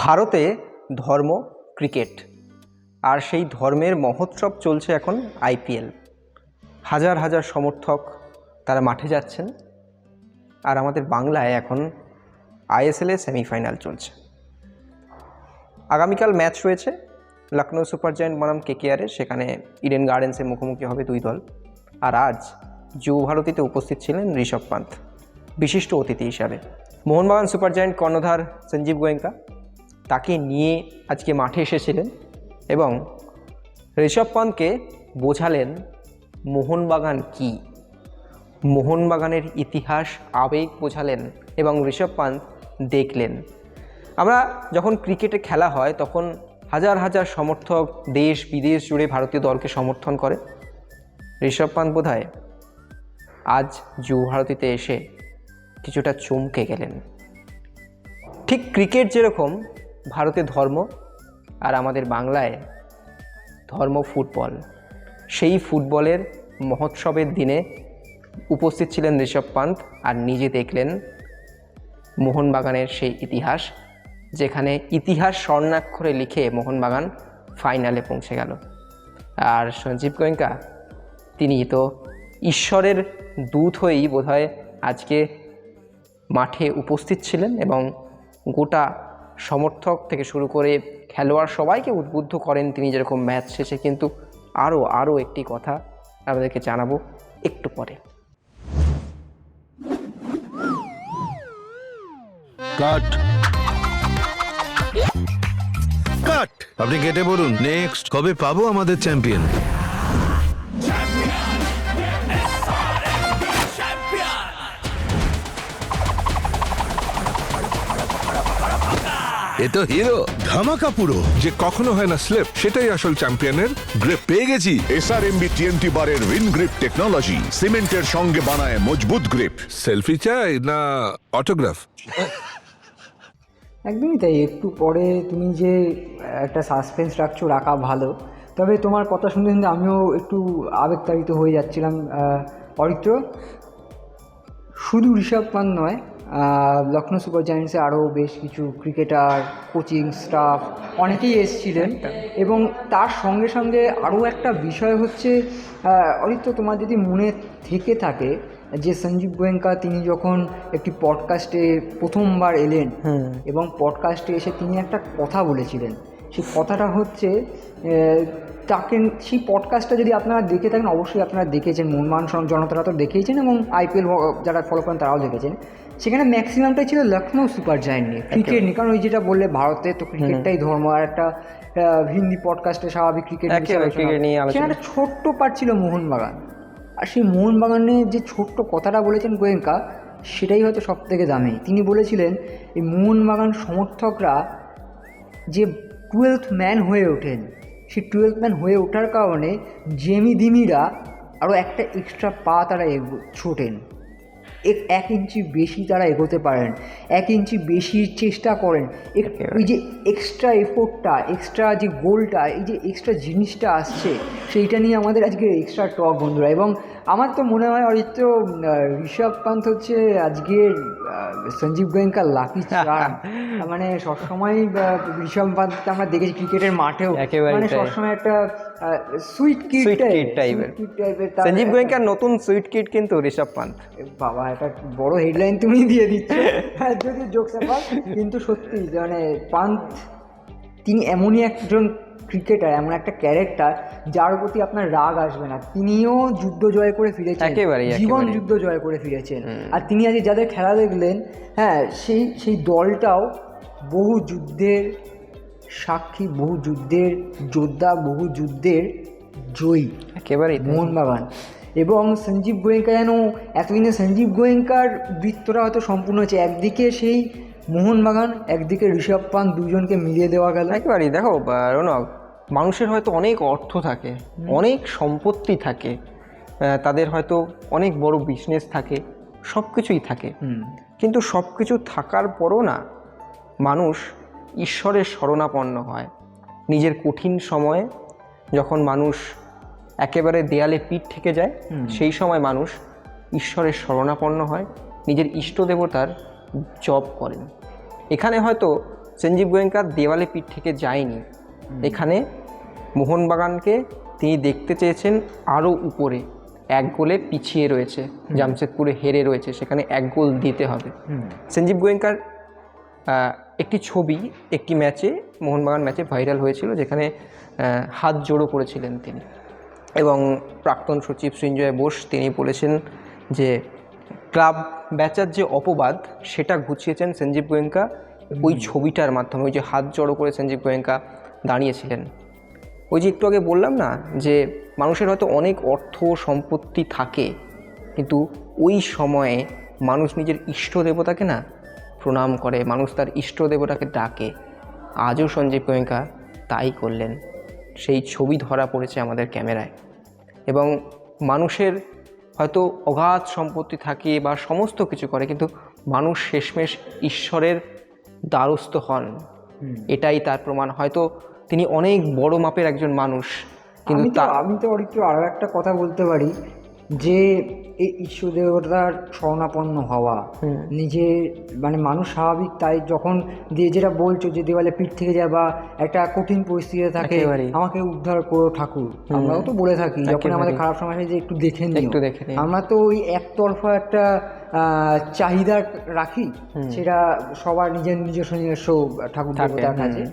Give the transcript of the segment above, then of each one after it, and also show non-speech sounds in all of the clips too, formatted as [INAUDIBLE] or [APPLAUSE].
ভারতে ধর্ম, ক্রিকেট, আর সেই ধর্মের মহোৎসব চলছে এখন আইপিএল। হাজার হাজার সমর্থক তারা মাঠে যাচ্ছেন, আর আমাদের বাংলায় এখন আইএসএলের সেমিফাইনাল চলছে। আগামীকাল ম্যাচ রয়েছে লখনৌ সুপার জায়েন্ট বনাম কেকেআরের সেখানে ইডেন গার্ডেন্সে মুখোমুখি হবে দুই দল। আর আজ যুব ভারতীতে উপস্থিত ছিলেন ঋষভ পান্থ, বিশিষ্ট অতিথি হিসাবে। মোহনবাগান সুপার জায়েন্ট কর্ণধার সঞ্জীব গোয়েঙ্কা তাকে নিয়ে আজকে মাঠে এসেছিলেন এবং ঋষভ পান্তকে বোঝালেন, মোহনবাগান কী? মোহনবাগানের ইতিহাস, আবেগ বোঝালেন এবং ঋষভ পান্ত দেখলেন। আমরা যখন ক্রিকেটে খেলা হয়, তখন হাজার হাজার সমর্থক দেশ, বিদেশ জুড়ে ভারতীয় দলকে সমর্থন করে। ঋষভ পান্ত বোধহয় আজ যুব ভারতীতে এসে কিছুটা চমকে গেলেন। ঠিক ক্রিকেট যেরকম ভারতে ধর্ম আর আমাদের বাংলায় ধর্ম ফুটবল। সেই ফুটবলের মহোৎসবের দিনে উপস্থিত ছিলেন ঋষভ পান্ত আর নিজে দেখলেন মোহনবাগানের সেই ইতিহাস, যেখানে ইতিহাস স্বর্ণাক্ষরে লিখে মোহনবাগান ফাইনালে পৌঁছে গেল। আর সঞ্জীব গোয়েঙ্কা, তিনি তো ঈশ্বরের দূত হয়েই বোধহয় আজকে মাঠে উপস্থিত ছিলেন এবং গোটা সমর্থক থেকে শুরু করে খেলোয়াড় সবাইকে উদ্বুদ্ধ করেন তিনি যেরকম ম্যাচ শেষে, কিন্তু আরও আরও একটি কথা আপনাদেরকে জানাব একটু পরে। কাট। আপনি কেটে বলুন। নেক্সট, কবে পাবো আমাদের চ্যাম্পিয়ন? এ তো হিরো ধামাকা পুরো। যে কখনো হয় না স্লিপ সেটাই আসল চ্যাম্পিয়নের গ্রেপ পেয়ে গেছি এসআরএমবি টিএমটি বারের রিন গ্রিপ টেকনোলজি সিমেন্টের সঙ্গে বানায় মজবুত গ্রিপ সেলফি চাই না অটোগ্রাফ একদমই তাই একটু পরে তুমি যে একটা সাসপেন্স রাখছো রাখা ভালো। তবে তোমার কথা শুনতে শুনতে আমিও একটু আবেগতাড়িত হয়ে যাচ্ছিলাম অরিত্র। শুধু ঋষভ পান নয় লখনৌ সুপার জায়ান্টসে আরও বেশ কিছু ক্রিকেটার কোচিং স্টাফ অনেকেই এসেছিলেন। এবং তার সঙ্গে সঙ্গে আরও একটা বিষয় হচ্ছে আহ, অরিত্র তোমার যদি মনে থেকে থাকে যে সঞ্জীব গোয়েঙ্কা তিনি যখন একটি পডকাস্টে প্রথমবার এলেন এবং পডকাস্টে এসে তিনি একটা কথা বলেছিলেন সেই কথাটা হচ্ছে তাকে সেই পডকাস্টটা যদি আপনারা দেখে থাকেন অবশ্যই আপনারা দেখেছেন। মনমান সং- জনতারা তো দেখেইছেন এবং আইপিএল যারা ফলো করেন তারাও দেখেছেন। সেখানে ম্যাক্সিমামটাই ছিল লখনৌ সুপার জায়েন্ট নিয়ে। ক্রিকেট নিয়ে। কারণ ওই যেটা বললে ভারতে তো ক্রিকেটটাই ধর্ম। আর একটা হিন্দি পডকাস্টে স্বাভাবিক ক্রিকেট নিয়ে সেখানে একটা ছোট্ট পার্ট ছিল মোহনবাগান। আর সেই মোহনবাগানে যে ছোট্ট কথাটা বলেছেন গোয়েঙ্কা সেটাই হয়তো সব থেকে দামি। তিনি বলেছিলেন এই মোহনবাগান সমর্থকরা যে টুয়েলথ ম্যান হয়ে ওঠেন সেই টুয়েলথ ম্যান হয়ে ওঠার কারণে জেমি দিমিরা আরও একটা এক্সট্রা পা তারা এগো- ছোটেন। এক এক ইঞ্চি বেশি তারা এগোতে পারেন এক ইঞ্চি বেশি চেষ্টা করেন এই ওই যে এক্সট্রা এফোর্টটা এক্সট্রা যে গোলটা এই যে এক্সট্রা জিনিসটা আসছে সেইটা নিয়ে আমাদের আজকে এক্সট্রা টক বন্ধুরা। এবং আমার তো মনে হয় হয়তো ঋষভ পান্ত হচ্ছে আজকের সঞ্জীব গোয়েঙ্কার লাকি [LAUGHS] চার্ম মানে সবসময় ঋষভ পান্তকে আমরা দেখেছি ক্রিকেটের মাঠেও মানে সবসময় একটা সুইট কিট কিড টাইপের সঞ্জীব গোয়েঙ্কার নতুন সুইট কিড কিন্তু ঋষভ পান্ত বাবা একটা বড় হেডলাইন তুমি দিয়ে দিচ্ছ। [LAUGHS] হ্যাঁ, যদি জোকস কিন্তু সত্যি মানে পান্ত তিনি এমনই একজন ক্রিকেটার এমন একটা ক্যারেক্টার যার প্রতি আপনার রাগ আসবে না। তিনিও যুদ্ধ জয় করে ফিরেছেন। জীবন যুদ্ধ জয় করে ফিরেছেন। আর তিনি আজ যাদের খেলা দেখলেন হ্যাঁ সেই সেই দলটাও বহু যুদ্ধের সাক্ষী বহু যুদ্ধের যোদ্ধা বহু যুদ্ধের জয়ী একেবারে। মোহনবাগান এবং সঞ্জীব গোয়েঙ্কা যেন এতদিনে সঞ্জীব গোয়েঙ্কার বৃত্তটা হয়তো সম্পূর্ণ হচ্ছে একদিকে সেই মোহনবাগান একদিকে ঋষভ পান দুজনকে মিলিয়ে দেওয়া গেল। একেবারেই দেখো রৌনক মানুষের হয়তো অনেক অর্থ থাকে অনেক সম্পত্তি থাকে তাদের হয়তো অনেক বড় বিজনেস থাকে সব কিছুই থাকে কিন্তু সব কিছু থাকার পরও না মানুষ ঈশ্বরের শরণাপন্ন হয়। নিজের কঠিন সময়ে যখন মানুষ একেবারে দেয়ালে পিঠ থেকে যায় সেই সময় মানুষ ঈশ্বরের শরণাপন্ন হয় নিজের ইষ্ট দেবতার জপ করেন। এখানে হয়তো সঞ্জীব গোয়েঙ্কা দেওয়ালে পিঠ থেকে যায়নি। এখানে মোহনবাগানকে তিনি দেখতে চেয়েছেন আরও উপরে এক গোলে পিছিয়ে রয়েছে জামশেদপুরে হেরে রয়েছে সেখানে এক গোল দিতে হবে। সঞ্জীব গোয়েঙ্কার একটি ছবি একটি ম্যাচে মোহনবাগান ম্যাচে ভাইরাল হয়েছিল যেখানে হাত জোড়ো করেছিলেন তিনি। এবং প্রাক্তন সচিব সৃঞ্জয় বোস তিনি বলেছেন যে ক্লাব ব্যাচার যে অপবাদ সেটা ঘুচিয়েছেন সঞ্জীব গোয়েঙ্কা। ওই ছবিটার মাধ্যমে ওই যে হাত জড়ো করে সঞ্জীব গোয়েঙ্কা দাঁড়িয়েছিলেন। ওই যে একটু আগে বললাম না যে মানুষের হয়তো অনেক অর্থ সম্পত্তি থাকে কিন্তু ওই সময়ে মানুষ নিজের ইষ্ট দেবতাকে না প্রণাম করে মানুষ তার ইষ্ট দেবতাকে ডাকে। আজও সঞ্জীব গোয়েঙ্কা তাই করলেন। সেই ছবি ধরা পড়েছে আমাদের ক্যামেরায়। এবং মানুষের হয়তো অগাধ সম্পত্তি থাকে বা সমস্ত কিছু করে কিন্তু মানুষ শেষমেশ ঈশ্বরের দ্বারস্থ হন। এটাই তার প্রমাণ। হয়তো তিনি অনেক বড় মাপের একজন মানুষ কিন্তু আমি তো আরও একটা কথা বলতে পারি। যে এই ঈশ্বর দেবতার শরণাপন্ন হওয়া নিজে মানে মানুষ স্বাভাবিক তাই যখন দিয়ে যেটা বলছো যে দেওয়ালে পিঠ থেকে যায় বা একটা কঠিন পরিস্থিতিতে থাকে। আমাকে উদ্ধার করো ঠাকুর। আমরাও তো বলে থাকি যখন আমাদের খারাপ সময় যে একটু দেখে নিও। একটু দেখে আমরা তো ওই একতরফা একটা চাহিদা রাখি সেটা সবার নিজের নিজস্ব নিজস্ব ঠাকুর দেবতার কাছে।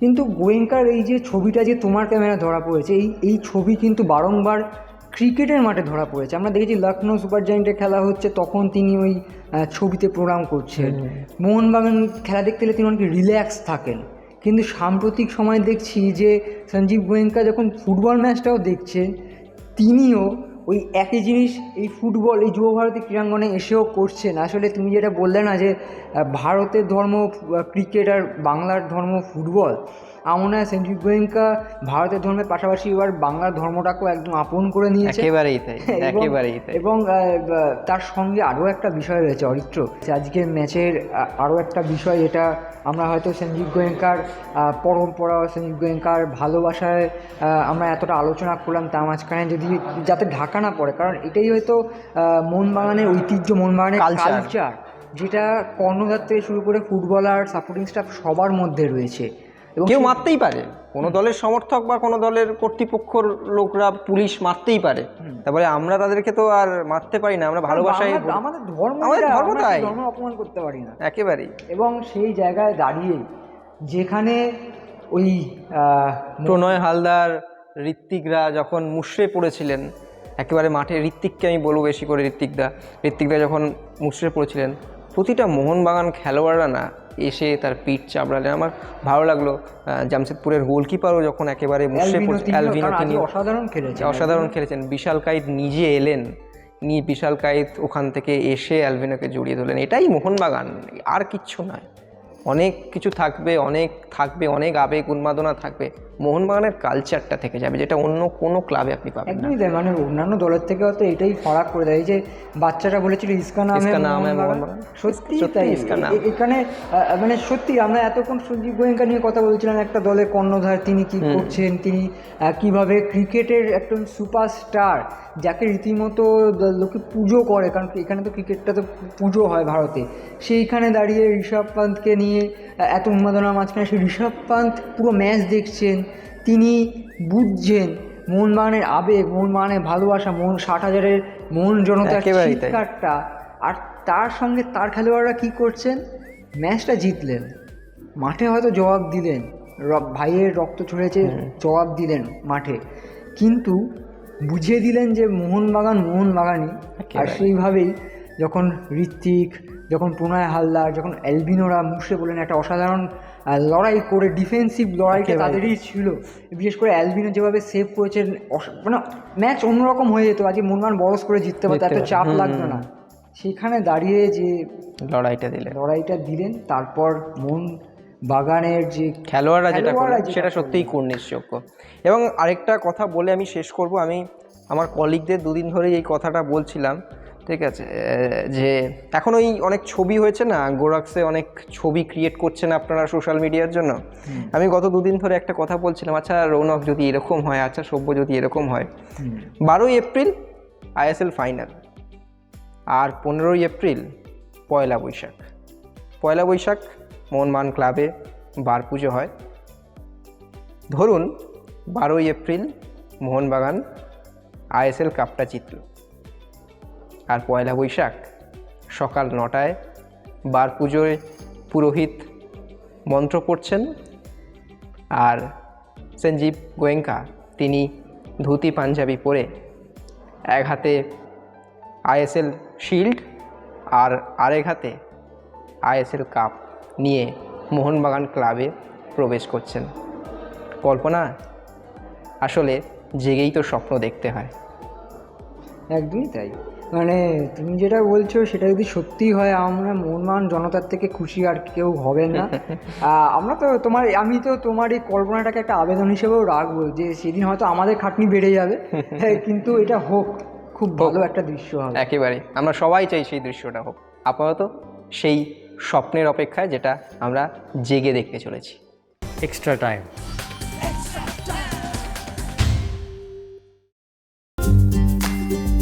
কিন্তু গোয়েঙ্কার এই যে ছবিটা যে তোমার ক্যামেরা ধরা পড়েছে এই এই ছবি কিন্তু বারংবার ক্রিকেটের মাঠে ধরা পড়েছে। আমরা দেখেছি লখনৌ সুপার জায়েন্টের খেলা হচ্ছে তখন তিনি ওই ছবিতে প্রোগ্রাম করছেন। মোহনবাগান খেলা দেখতে গেলে তিনি অনেক রিল্যাক্স থাকেন। কিন্তু সাম্প্রতিক সময় দেখছি যে সঞ্জীব গোয়েঙ্কা যখন ফুটবল ম্যাচটাও দেখছেন তিনিও ওই একই জিনিস এই ফুটবল এই যুব ভারতী ক্রীড়াঙ্গনে এসেও করছেন। আসলে তুমি যেটা বললে না যে ভারতের ধর্ম ক্রিকেট আর বাংলার ধর্ম ফুটবল আমার মনে হয় সঞ্জীব গোয়েঙ্কা ভারতের ধর্মের পাশাপাশি এবার বাংলার ধর্মটাকেও একদম আপন করে নিয়েছে। একেবারেই তাই [LAUGHS] এবং- একেবারেই তাই। এবং তার সঙ্গে আরও একটা বিষয় রয়েছে অরিত্র। যে আজকের ম্যাচের আরও একটা বিষয় এটা আমরা হয়তো সঞ্জীব গোয়েঙ্কার পরম্পরা সঞ্জীব গোয়েঙ্কার ভালোবাসায় আমরা এতটা আলোচনা করলাম তার মাঝখানে যদি যাতে ঢাকা না পড়ে কারণ এটাই হয়তো মোহনবাগানের ঐতিহ্য মোহনবাগানের. কালচার যেটা কর্ণধার থেকে শুরু করে ফুটবলার সাপোর্টিং স্টাফ সবার মধ্যে রয়েছে। এবং কেউ মারতেই পারে। কোনো দলের সমর্থক বা কোনো দলের কর্তৃপক্ষর লোকরা পুলিশ মারতেই পারে। তারপরে আমরা তাদেরকে তো আর মারতে পারি না আমরা ভালোবাসাই আমাদের ধর্ম আমাদের ধর্ম তাই। ধর্ম অপমান করতে পারি না। একেবারেই। এবং সেই জায়গায় দাঁড়িয়ে যেখানে ওই প্রণয় হালদার ঋত্বিকরা যখন মুশড়ে পড়েছিলেন একেবারে মাঠে ঋত্বিককে আমি বলব বেশি করে ঋত্বিকদা ঋত্বিকদা যখন মুশড়ে পড়েছিলেন প্রতিটা মোহনবাগান খেলোয়াড়রা না এসে তার পিঠ চাপড়ালেন আমার ভালো লাগল জামশেদপুরের গোলকিপারও যখন একেবারে বসে পড়ছে। অ্যালভিনো তিনি অসাধারণ খেলেছে অসাধারণ খেলেছেন। বিশাল কাইত নিজে এলেন নিয়ে বিশাল কাইত ওখান থেকে এসে অ্যালভিনোকে জড়িয়ে ধরলেন। এটাই মোহনবাগান আর কিচ্ছু নয়। অনেক কিছু থাকবে অনেক থাকবে অনেক আবেগ উন্মাদনা থাকবে। মোহনবাগানের কালচারটা থেকে যাবে যেটা অন্য কোনো ক্লাবে আপনি পাবেন একদমই তাই মানে অন্যান্য দলের থেকে হয়তো এটাই ফারাক করে দেয়। যে বাচ্চারা বলেছিল ইস্কা নামে ইস্কা নামে মোহনবাগান। মোহনবাগান। সত্যি তাই? এখানে মানে সত্যি আমরা এতক্ষণ সঞ্জীব গোয়েঙ্কা নিয়ে কথা বলছিলাম একটা দলে কর্ণধার তিনি কি করছেন তিনি কীভাবে ক্রিকেটের একজন সুপারস্টার যাকে রীতিমতো লোকে পুজো করে কারণ এখানে তো ক্রিকেটটা তো পুজো হয় ভারতে। সেইখানে দাঁড়িয়ে ঋষভ পান্তকে নিয়ে এত উন্মাদনার মাঝখানে সেই ঋষভ পান্ত পুরো ম্যাচ দেখছেন তিনি বুঝছেন মন মোহনবাগানের আবেগ মোহনবাগানের ভালোবাসা মোহন ষাট হাজারের জনতার একেবারেই তাই। চিৎকারটা। আর তার সঙ্গে তার খেলোয়াড়রা কি করছেন? ম্যাচটা জিতলেন। মাঠে হয়তো জবাব দিলেন। ভাইয়ের রক্ত ছড়েছে জবাব দিলেন মাঠে। কিন্তু বুঝিয়ে দিলেন যে মোহনবাগান মোহনবাগানই। আর সেইভাবেই যখন ঋত্বিক যখন প্রণয় হালদার যখন অ্যালবিনোরা মুসে বলেন একটা অসাধারণ আহ, লড়াই করে ডিফেন্সিভ লড়াইটা তাদেরই ছিল। বিশেষ করে অ্যালবিনো যেভাবে সেভ করেছেন অস- মানে ম্যাচ অন্যরকম হয়ে যেত। আজকে মোহনবাগান বরস করে জিততে পারতো এত চাপ লাগতো না। সেখানে দাঁড়িয়ে যে লড়াইটা দিলেন। লড়াইটা দিলেন তারপর মন বাগানের যে খেলোয়াড়রা যেটা সেটা সত্যিই কুর্নিশযোগ্য। এবং আরেকটা কথা বলে আমি শেষ করব। আমি আমার কলিগদের দুদিন ধরেই এই কথাটা বলছিলাম। ঠিক আছে যে এখন ওই অনেক ছবি হয়েছে না গোরাক্সে অনেক ছবি ক্রিয়েট করছেন আপনারা সোশ্যাল মিডিয়ার জন্য? আমি গত দুদিন ধরে একটা কথা বলছিলাম আচ্ছা রৌনক যদি এরকম হয় আচ্ছা সভ্য যদি এরকম হয় বারোই এপ্রিল আইএসএল ফাইনাল আর পনেরোই এপ্রিল পয়লা বৈশাখ। পয়লা বৈশাখ মোহনবাগান ক্লাবে বার পুজো হয়। ধরুন বারোই এপ্রিল মোহনবাগান আইএসএল কাপটা জিতল। আর পয়লা বৈশাখ সকাল নটায় বার পুজোয় পুরোহিত মন্ত্র পড়ছেন আর সঞ্জীব গোয়েঙ্কা, তিনি ধুতি পাঞ্জাবি পরে এক হাতে আইএসএল শিল্ড আর আরেক হাতে আইএসএল কাপ নিয়ে মোহনবাগান ক্লাবে প্রবেশ করছেন। কল্পনা, আসলে জেগেই তো স্বপ্ন দেখতে হয়। একদমই তাই। মানে তুমি যেটা বলছো সেটা যদি সত্যি হয় আমরা মনমান জনতার থেকে খুশি আর কেউ হবে না। [LAUGHS] আমরা তো তোমার আমি তো তোমার এই কল্পনাটাকে একটা আবেদন হিসেবেও রাখব যে সেদিন হয়তো আমাদের খাটনি বেড়ে যাবে। [LAUGHS] হ্যাঁ, কিন্তু এটা হোক খুব ভালো একটা দৃশ্য হবে। একেবারে আমরা সবাই চাই সেই দৃশ্যটা হোক। আপাতত সেই স্বপ্নের অপেক্ষায় যেটা আমরা জেগে দেখতে চলেছি। Extra time.